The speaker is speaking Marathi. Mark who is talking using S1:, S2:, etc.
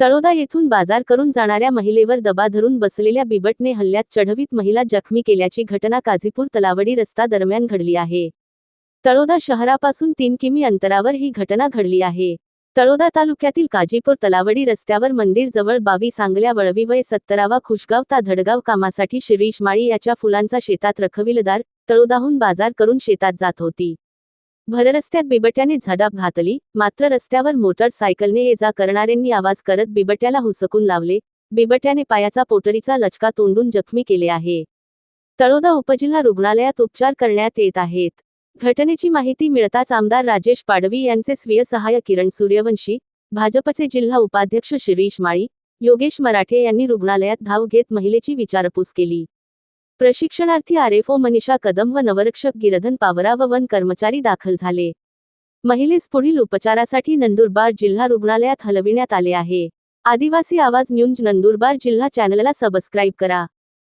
S1: तळोदा येथून बाजार करून जाणाऱ्या महिलेवर दबा धरून बसलेल्या बिबटने हल्ल्यात चढवीत महिला जखमी केल्याची घटना काझीपूर तलावडी रस्ता दरम्यान घडली आहे. तळोदा शहरापासून तीन किमी अंतरावर ही घटना घडली आहे. तळोदा तालुक्यातील काजीपूर तलावडी रस्त्यावर मंदिर जवळ बावी सांगल्या वळवी वय सत्तरावा खुशगाव ता धडगाव कामासाठी शिरीष माळी याच्या फुलांचा शेतात रखविलदार तळोदाहून बाजार करून शेतात जात होती. भररस्त्यात बिबट्याने झडाप घातली मात्र रस्त्यावर मोटरसायकलने ये जा करणाऱ्यांनी आवाज करत बिबट्याला हुसकून लावले. बिबट्याने पायाचा पोटरीचा लचका तोंडून जखमी केले आहे. तळोदा उपजिल्हा रुग्णालयात उपचार करण्यात येत आहेत. घटनेची माहिती मिळताच आमदार राजेश पाडवी यांचे स्वीय सहाय्य किरण सूर्यवंशी भाजपचे जिल्हा उपाध्यक्ष शिरीष माळी योगेश मराठे यांनी रुग्णालयात धाव घेत महिलेची विचारपूस केली. प्रशिक्षणार्थी आरएफओ मनीषा कदम व नवरक्षक गिरधन पावरा व वन कर्मचारी दाखल झाले. महिलेस पुढील उपचारासाठी नंदुरबार जिल्हा रुग्णालयात हलविण्यात आले आहे. आदिवासी आवाज न्यूज नंदुरबार जिल्हा चॅनलला सबस्क्राईब करा.